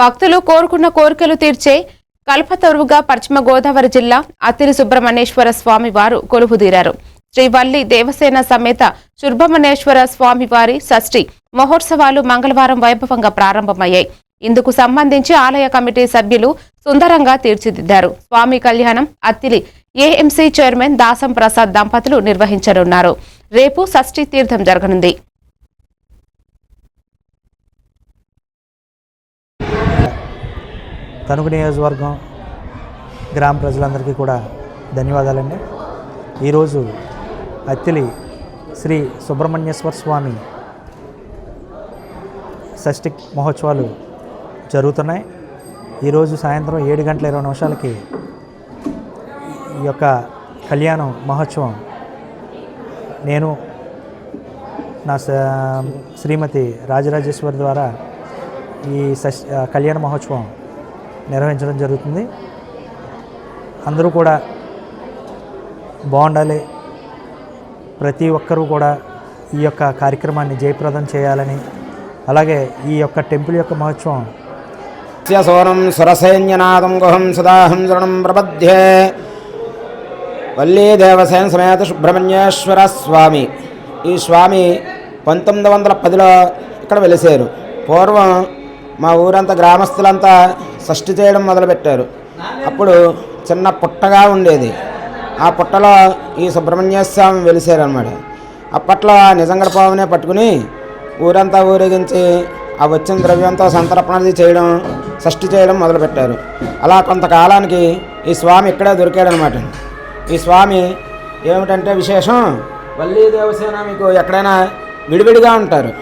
భక్తులు కోరుకున్న కోరికలు తీర్చే కల్పతరువుగా పశ్చిమ గోదావరి జిల్లా అత్తిరి సుబ్రహ్మణ్యేశ్వర స్వామి వారు కొలువుదీరారు. శ్రీవల్లి దేవసేన సమేత సుబ్రహ్మణ్యేశ్వర స్వామి వారి షష్ఠి మహోత్సవాలు మంగళవారం వైభవంగా ప్రారంభమయ్యాయి. ఇందుకు సంబంధించి ఆలయ కమిటీ సభ్యులు సుందరంగా తీర్చిదిద్దారు. స్వామి కళ్యాణం అత్తిలి ఏఎంసీ చైర్మన్ దాసం ప్రసాద్ దంపతులు నిర్వహించనున్నారు. రేపు షష్ఠి తీర్థం జరగనుంది. తణుకు నియోజకవర్గం గ్రామ ప్రజలందరికీ కూడా ధన్యవాదాలండి. ఈరోజు అత్తిలి శ్రీ సుబ్రహ్మణ్యేశ్వర స్వామి షష్ఠి మహోత్సవాలు జరుగుతున్నాయి. ఈరోజు సాయంత్రం ఏడు గంటల ఇరవై నిమిషాలకి ఈ యొక్క కళ్యాణం మహోత్సవం. నేను నా స- శ్రీమతి రాజరాజేశ్వరి ద్వారా ఈ సష్ కళ్యాణ మహోత్సవం నిర్వహించడం జరుగుతుంది. అందరూ కూడా బాగుండాలి. ప్రతి ఒక్కరూ కూడా ఈ యొక్క కార్యక్రమాన్ని జయప్రదం చేయాలని. అలాగే ఈ యొక్క టెంపుల్ యొక్క మహోత్సవం సోనం సురసైన్యనాదం గుహం సదాహం శరణం ప్రబద్ధే వల్లీ దేవసేన సమేత సుబ్రహ్మణ్యేశ్వర స్వామి. ఈ స్వామి పంతొమ్మిది వందల పదిలో ఇక్కడ వెలిసారు. పూర్వం మా ఊరంతా గ్రామస్తులంతా షష్టి చేయడం మొదలుపెట్టారు. అప్పుడు చిన్న పుట్టగా ఉండేది. ఆ పుట్టలో ఈ సుబ్రహ్మణ్య స్వామి వెలిసారు అప్పట్లో ఆ నిజంగడ పావునే పట్టుకుని ఊరంతా ఊరేగించి ఆ వచ్చిన ద్రవ్యంతో సంతర్పణది చేయడం షష్ఠి చేయడం మొదలుపెట్టారు. అలా కొంతకాలానికి ఈ స్వామి ఇక్కడే దొరికాడనమాట ఈ స్వామి ఏమిటంటే విశేషం? వల్లీ దేవసేన మీకు ఎక్కడైనా విడివిడిగా ఉంటారు.